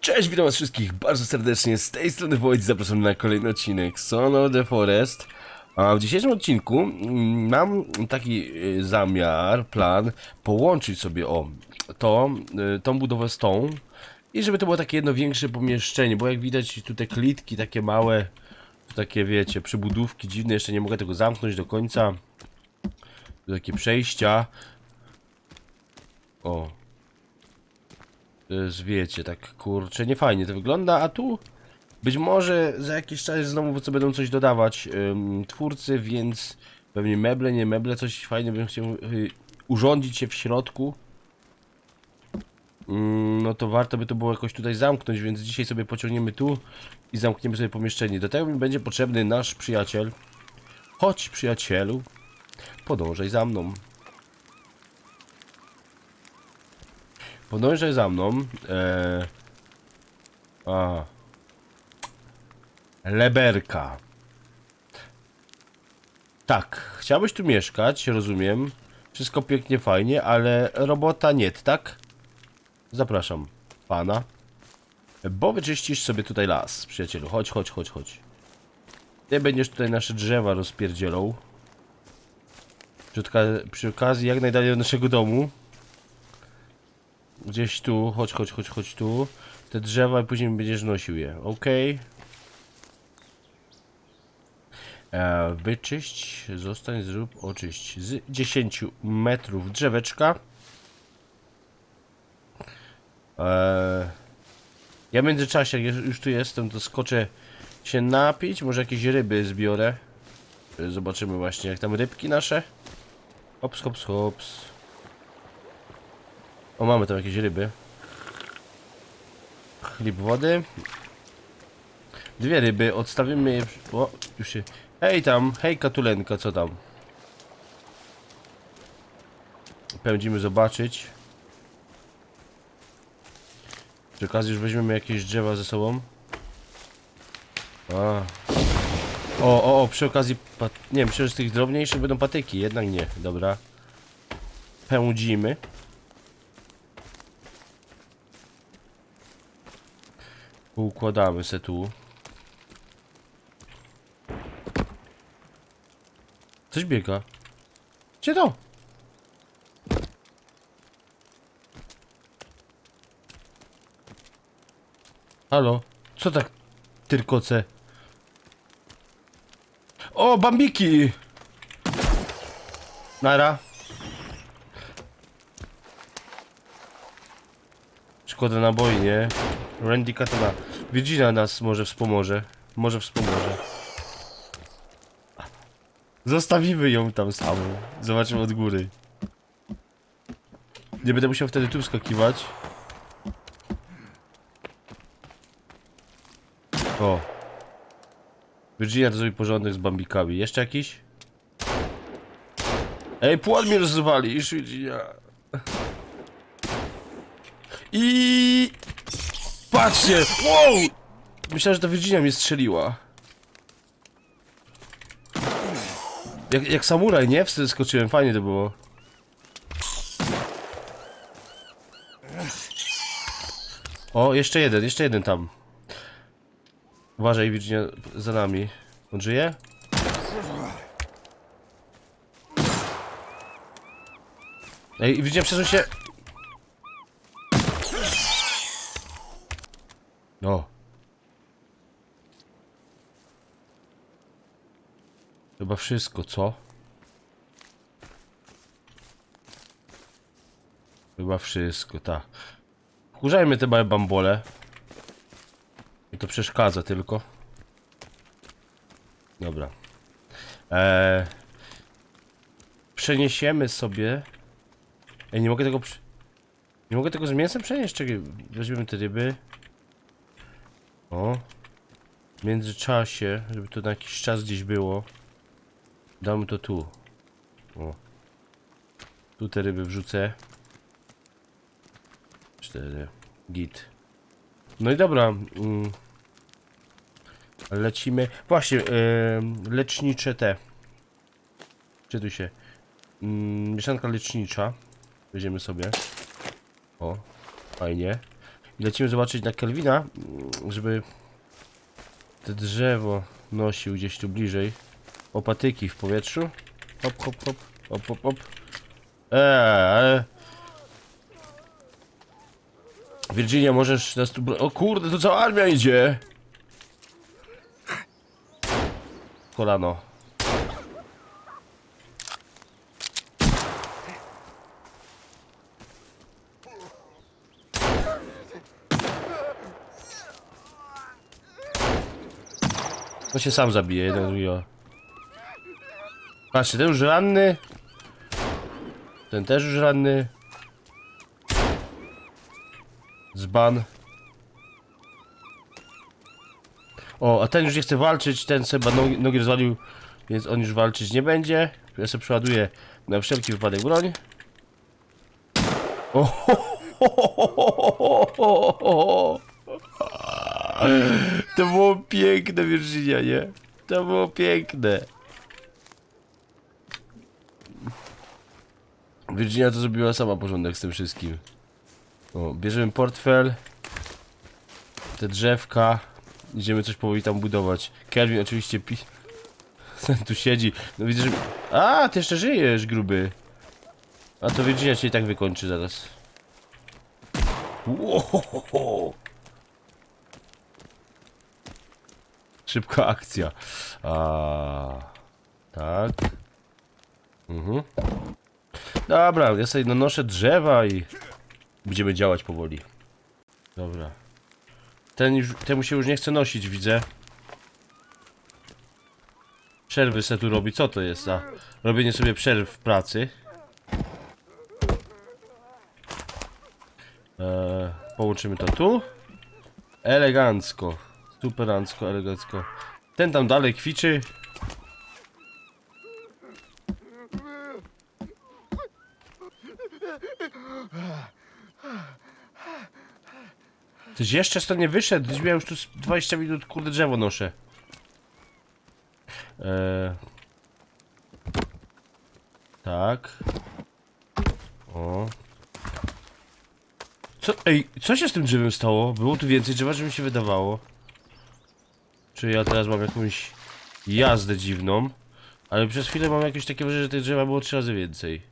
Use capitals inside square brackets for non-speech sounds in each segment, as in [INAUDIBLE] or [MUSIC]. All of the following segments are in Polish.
Cześć, witam was wszystkich bardzo serdecznie, z tej strony Wojt, zapraszam na kolejny odcinek Son of the Forest. A w dzisiejszym odcinku mm, mam taki y, zamiar, plan, połączyć sobie o to, y, tą budowę z tą i żeby to było takie jedno większe pomieszczenie, bo jak widać tutaj klitki takie małe, takie wiecie, przybudówki dziwne, jeszcze nie mogę tego zamknąć do końca. Tu takie przejścia. O, to jest, wiecie, tak kurczę, nie fajnie to wygląda, a tu być może za jakiś czas znowu co będą coś dodawać twórcy, więc pewnie meble, nie meble, coś fajnie bym chciał y, urządzić się w środku. Ym, no to warto by to było jakoś tutaj zamknąć, więc dzisiaj sobie pociągniemy tu i zamkniemy sobie pomieszczenie. Do tego mi będzie potrzebny nasz przyjaciel. Chodź przyjacielu, podążaj za mną. Podążaj za mną. Eee... A. Leberka. Tak, chciałbyś tu mieszkać, rozumiem. Wszystko pięknie, fajnie, ale robota nie, tak? Zapraszam pana. Bo wyczyścisz sobie tutaj las, przyjacielu. Chodź, chodź, chodź, chodź. Ty będziesz tutaj nasze drzewa rozpierdzielą. Przy, przy okazji jak najdalej od naszego domu. Gdzieś tu, chodź, chodź, chodź, chodź tu. Te drzewa i później będziesz nosił je, ok? E, wyczyść, zostań, zrób, oczyść. Z 10 metrów drzeweczka. E, ja w międzyczasie, jak już tu jestem, to skoczę się napić. Może jakieś ryby zbiorę. E, Zobaczymy właśnie, jak tam rybki nasze. Hops, hops, hops. O, mamy tam jakieś ryby. Chleb wody. Dwie ryby, odstawimy je... O, już się... Hej tam, hej katulenka, co tam? Pędzimy zobaczyć. Przy okazji już weźmiemy jakieś drzewa ze sobą. A. O, o, o, przy okazji... Nie wiem, że z tych drobniejszych będą patyki, jednak nie, dobra. Pędzimy. Układamy se tu. Coś biega. Gdzie to? Halo? Co tak tyrkoce? O, bambiki! Nara. Szkoda naboi, nie? Randy Katana. Virginia nas może wspomoże. Może wspomoże. Zostawimy ją tam samą. Zobaczymy od góry. Nie będę musiał wtedy tu wskakiwać. O. Virginia to zrobi porządek z bambikami. Jeszcze jakiś? Ej, płot mnie rozwalisz, Virginia. I... Patrzcie! Wow! Myślałem, że ta Virginia mnie strzeliła. Jak, jak samuraj, nie? Wtedy skoczyłem, fajnie to było. O, jeszcze jeden, jeszcze jeden tam. Uważaj, Virginia, za nami. On żyje? Ej, Virginia, przesuń się! No. Chyba wszystko, co? Chyba wszystko, tak. Wkurzajmy te małe bambole. I to przeszkadza tylko. Dobra. Eee, przeniesiemy sobie... Ej, nie mogę tego... Nie mogę tego z mięsem przenieść? Czekaj, weźmiemy te ryby. O. W międzyczasie, żeby to na jakiś czas gdzieś było. Damy to tu. O. Tu te ryby wrzucę. Cztery. Git. No i dobra. Mm. Lecimy. Właśnie, em, lecznicze te. Czytuj się. Mm, mieszanka lecznicza. Weźmiemy sobie. O, fajnie. Lecimy zobaczyć na Kelvina, żeby te drzewo nosił gdzieś tu bliżej. O patyki w powietrzu. Hop, hop, hop, hop, hop, hop. Eee. Virginia, możesz nas tu... O kurde, to cała armia idzie! Kolano. To się sam zabije, jeden drugiego. Patrzcie, ten już ranny. Ten też już ranny. Zban. O, a ten już nie chce walczyć, ten seba nogi, nogi rozwalił, więc on już walczyć nie będzie. Ja sobie przeładuję na wszelki wypadek broń. O, ho, ho, ho, ho, ho, ho. To było piękne, Virginia, nie? To było piękne. Virginia to zrobiła sama porządek z tym wszystkim. O, bierzemy portfel. Te drzewka. Idziemy coś powoli tam budować. Kelvin oczywiście pi... [LAUGHS] Tu siedzi. No widzę, że... A, ty jeszcze żyjesz, gruby. A to Virginia cię i tak wykończy zaraz. Wow. Szybka akcja. A, tak. Mhm. Dobra, ja sobie nanoszę drzewa i będziemy działać powoli. Dobra. Ten już, temu się już nie chce nosić, widzę. Przerwy se tu robi. Co to jest za robienie sobie przerw w pracy? Eee, połączymy to tu. Elegancko. Superancko, elegancko. Ten tam dalej kwiczy. Tyś jeszcze stąd nie wyszedł? Miał już tu z 20 minut, kurde, drzewo noszę. Eee. Tak. O. Co, ej, co się z tym drzewem stało? Było tu więcej drzewa, że mi się wydawało. Czy ja teraz mam jakąś jazdę dziwną? Ale przez chwilę mam jakieś takie wrażenie, że tych drzewa było trzy razy więcej.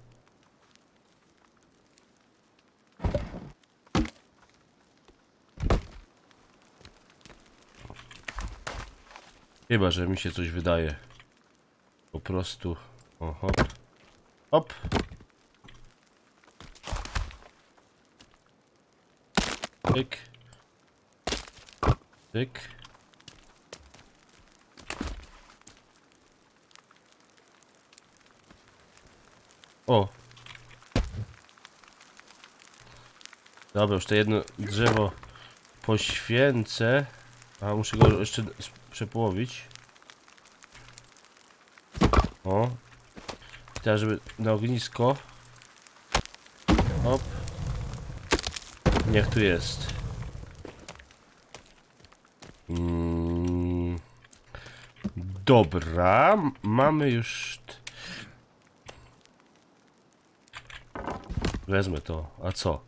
Chyba, że mi się coś wydaje. Po prostu. O, hop. Hop. Tyk. Tyk. O. Dobra, już to jedno drzewo poświęcę. A muszę go jeszcze przepołowić. O. I teraz, żeby na ognisko. Hop. Niech tu jest. Mm. Dobra, mamy już. Wezmę to. A co?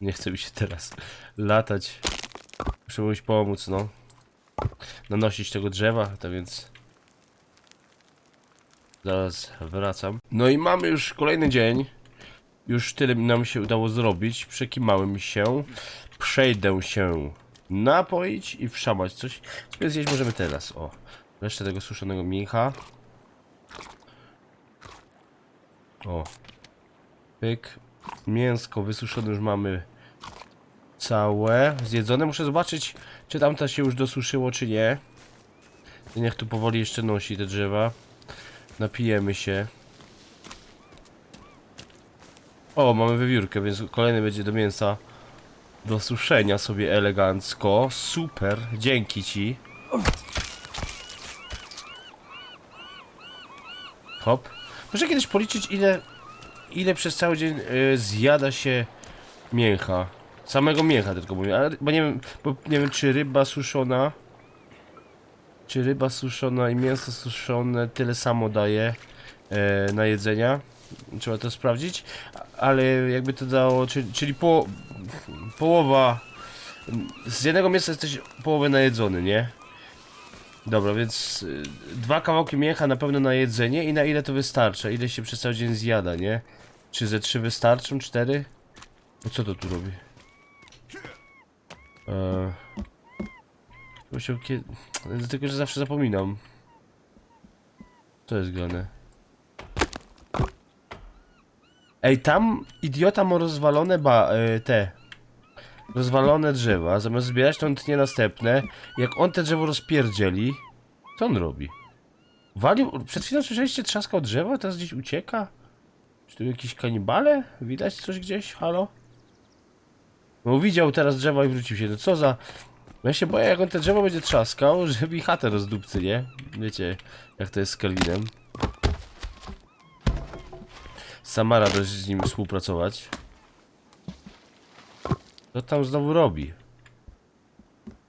Nie chce mi się teraz latać. Muszę mu pomóc, no. Nanosić tego drzewa, tak więc. Zaraz wracam. No i mamy już kolejny dzień. Już tyle nam się udało zrobić. Przekimałem się. Przejdę się napoić i wszamać coś. Więc zjeść możemy teraz. O. Resztę tego suszonego mięcha. O. Pyk. Mięsko wysuszone już mamy całe. Zjedzone. Muszę zobaczyć, czy tamta się już dosuszyło, czy nie. Niech tu powoli jeszcze nosi te drzewa. Napijemy się. O, mamy wywiórkę, więc kolejny będzie do mięsa. Do suszenia sobie elegancko. Super, dzięki ci. Hop. Muszę kiedyś policzyć ile, ile przez cały dzień y, zjada się mięcha. Samego mięcha tylko mówię, ale bo nie wiem, bo nie wiem czy ryba suszona czy ryba suszona i mięso suszone tyle samo daje e, na jedzenia. Trzeba to sprawdzić. Ale jakby to dało, czyli, czyli po, połowa. Z jednego miejsca jesteś połowę najedzony, nie? Dobra, więc y, dwa kawałki mięcha na pewno na jedzenie i na ile to wystarcza? Ile się przez cały dzień zjada, nie? Czy ze trzy wystarczą? Cztery? No co to tu robi? Eee... Musiał kiedy... Tylko, że zawsze zapominam. To jest grane. Ej, tam idiota ma rozwalone ba... E, te... Rozwalone drzewa. Zamiast zbierać, to tnie następne. Jak on te drzewo rozpierdzieli... Co on robi? Walił... Przed chwilą słyszeliście trzaskał drzewo, a teraz gdzieś ucieka? Czy tu jakieś kanibale? Widać coś gdzieś? Halo? No widział teraz drzewa i wrócił się. No co za... Ja się boję, jak on te drzewo będzie trzaskał, [LAUGHS] żeby mi chatę rozdupcy, nie? Wiecie, jak to jest z Kelvinem. Sama radość z nim współpracować. Co tam znowu robi?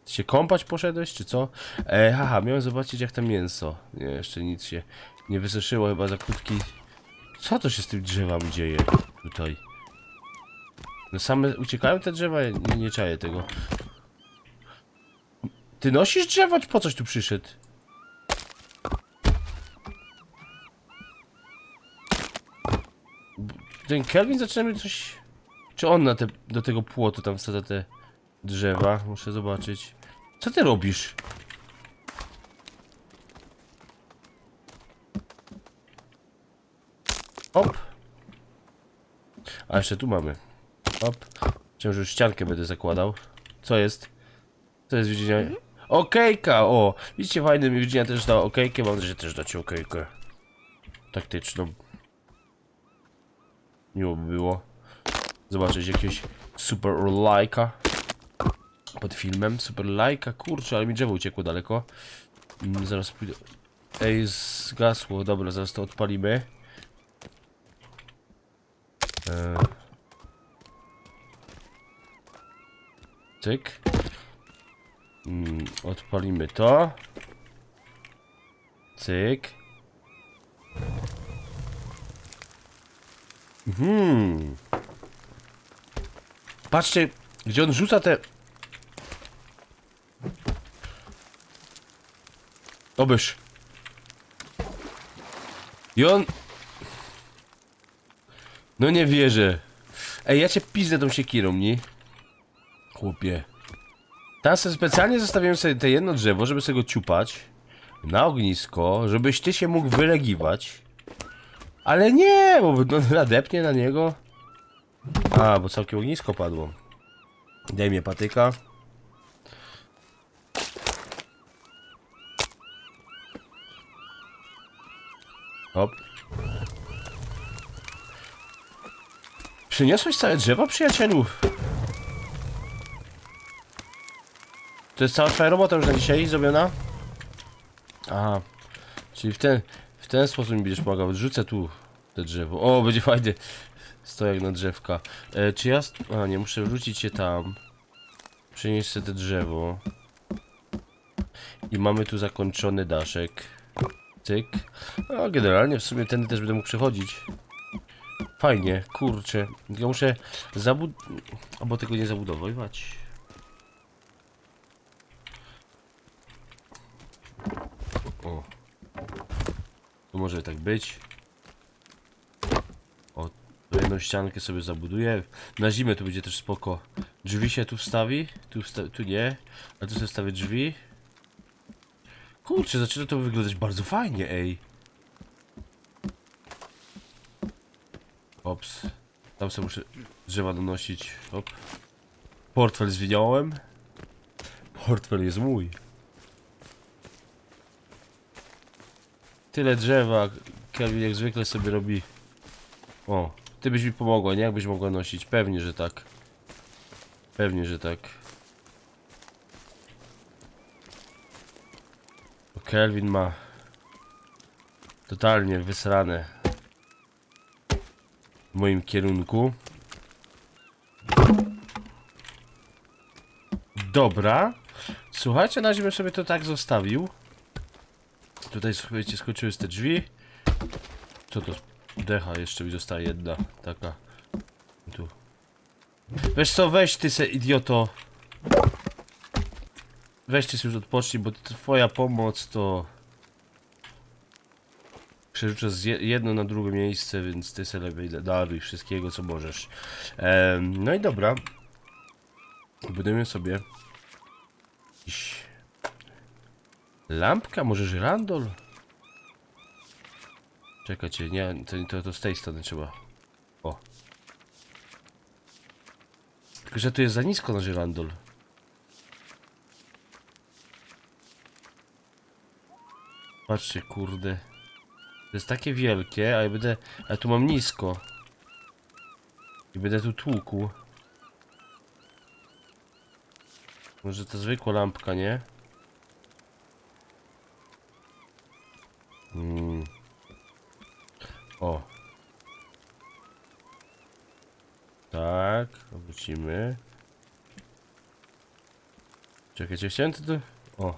Ty się kąpać poszedłeś, czy co? E, haha, miałem zobaczyć jak tam mięso. Nie, jeszcze nic się nie wysuszyło, chyba za krótki... Co to się z tymi drzewami dzieje tutaj? No same uciekają te drzewa? Ja Nie, nie czaję tego. Ty nosisz drzewo, po coś tu przyszedł? Ten Kelvin zaczyna mi coś... Czy on na te, do tego płotu tam wsadza te drzewa? Muszę zobaczyć. Co ty robisz? Hop. A jeszcze tu mamy. Hop. Chciałem, że już ściankę będę zakładał. Co jest? To jest Virginia. Okejka, o! Widzicie, fajny mi Virginia też dała okejkę, mam nadzieję, że też dacie okejkę. Taktyczną. Miło by było zobaczyć jakieś super lajka pod filmem. Super lajka, kurczę, ale mi drzewo uciekło daleko. Mm, zaraz pójdę. Ej, zgasło, dobra, zaraz to odpalimy. Eee. Mm, odpalimy to. Cyk. Mhm. Patrzcie, gdzie on rzuca te... Obysz. I on... No nie wierzę. Ej, ja cię pizdę tą siekierą, nie? Chłopie. Tam sobie specjalnie zostawiłem sobie te jedno drzewo, żeby sobie go ciupać na ognisko, żebyś ty się mógł wylegiwać. Ale nie, bo no, [LAUGHS] nadepnie na niego. A, bo całkiem ognisko padło. Daj mnie patyka. Hop. Przyniosłeś całe drzewo, przyjacielu? To jest cała twoja robota już na dzisiaj zrobiona? Aha. Czyli w ten, w ten sposób mi będziesz pomagał. Rzucę tu te drzewo. O, będzie fajnie. Stoję jak na drzewka. E, czy ja... A, nie, muszę wrzucić się tam. Przenieść sobie te drzewo. I mamy tu zakończony daszek. Cyk. A, generalnie w sumie tędy też będę mógł przechodzić. Fajnie, kurczę. Ja muszę zabud... Albo tego nie zabudowywać. O. To może tak być. Jedną ściankę sobie zabuduję. Na zimę tu będzie też spoko. Drzwi się tu wstawi. Tu, wsta tu nie. A tu sobie wstawię drzwi. Kurczę, zaczyna to wyglądać bardzo fajnie, ej. Ops. Tam sobie muszę drzewa donosić. Hop. Portfel zwinąłem. Portfel jest mój. Tyle drzewa, Kelvin jak zwykle sobie robi. O, ty byś mi pomogła, nie? Jakbyś mogła nosić. Pewnie, że tak. Pewnie, że tak. Kelvin ma totalnie wysrane w moim kierunku. Dobra. Słuchajcie, na razie bym sobie to tak zostawił. Tutaj słuchajcie, skończyły te drzwi. Co to? Decha jeszcze mi zostaje jedna, taka. Tu. Wiesz co, weź ty se, idioto. Weź ty już odpocznij, bo twoja pomoc to... Przerzucę jedno na drugie miejsce, więc ty sobie lepiej da- daruj wszystkiego, co możesz. Em, no i dobra. Budujemy sobie... Lampka? Może żyrandol? Czekajcie, nie, to, to, to z tej strony trzeba. O. Tylko, że tu jest za nisko na żyrandol. Patrzcie, kurde. To jest takie wielkie, a ja będę... A tu mam nisko. I będę tu tłukł. Może to zwykła lampka, nie? Mm. O. Tak, obrócimy. Czekajcie, chciałem to. O.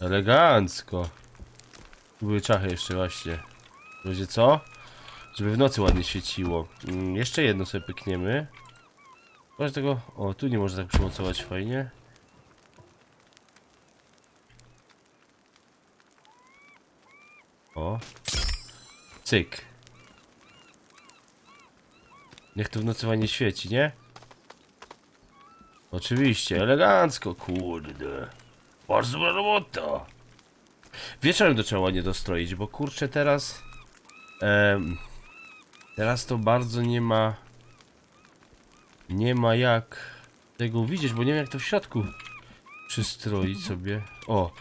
Elegancko. Były czachy jeszcze właśnie. Będzie co? Żeby w nocy ładnie świeciło. Mm, jeszcze jedno sobie pykniemy. Może tego... O, tu nie można tak przymocować fajnie. O. Cyk. Niech to w nocy ładnie świeci, nie? Oczywiście, elegancko, kurde. Bardzo robota. Wieczorem to trzeba ładnie dostroić, bo kurczę teraz... em, teraz to bardzo nie ma... Nie ma jak tego widzieć, bo nie wiem jak to w środku przystroić sobie. O,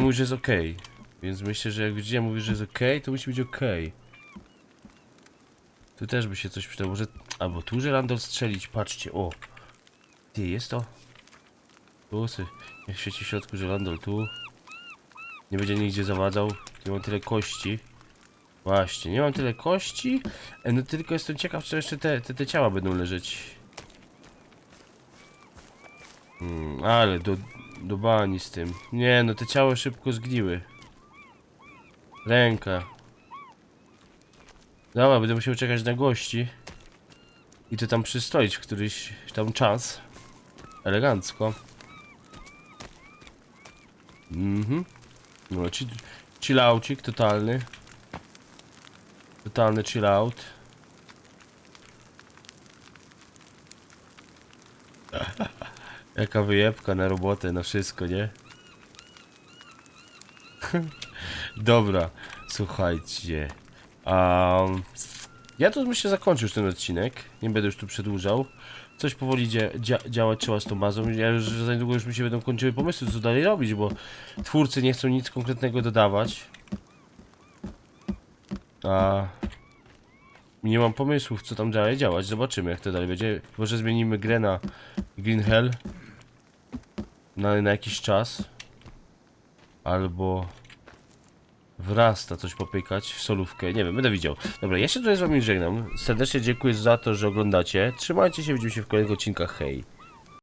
mówi, że jest ok. Więc myślę, że jak Virginia mówi, że jest ok, to musi być ok. Tu też by się coś przydało. Może... Albo tu żerandol strzelić, patrzcie, o. Ty, jest to? Tu sy. Jak świeci w środku żerandol, tu. Nie będzie nigdzie zawadzał. Nie mam tyle kości. Właśnie, nie mam tyle kości. E, no tylko jestem ciekaw, czy jeszcze te, te, te ciała będą leżeć. Hmm, ale do, do bani z tym. Nie, no te ciała szybko zgniły. Ręka. Dobra, będę musiał czekać na gości. I to tam przystroić w któryś tam czas. Elegancko. Mhm. No, chill, chillaucik totalny. Totalny chillout. [LAUGHS] Jaka wyjebka na robotę, na wszystko, nie? [LAUGHS] Dobra, słuchajcie. Um, ja tu myślę zakończę już ten odcinek. Nie będę już tu przedłużał. Coś powoli dzia dzia działać trzeba z tą bazą. Ja już za niedługo już mi się będą kończyły pomysły, co dalej robić, bo twórcy nie chcą nic konkretnego dodawać. A nie mam pomysłów, co tam dalej działać. Zobaczymy, jak to dalej będzie. Może zmienimy grę na Green Hell na, na jakiś czas. Albo wrasta coś popykać, solówkę, nie wiem, będę widział. Dobra, ja się tutaj z wami żegnam. Serdecznie dziękuję za to, że oglądacie. Trzymajcie się, widzimy się w kolejnych odcinkach. Hej.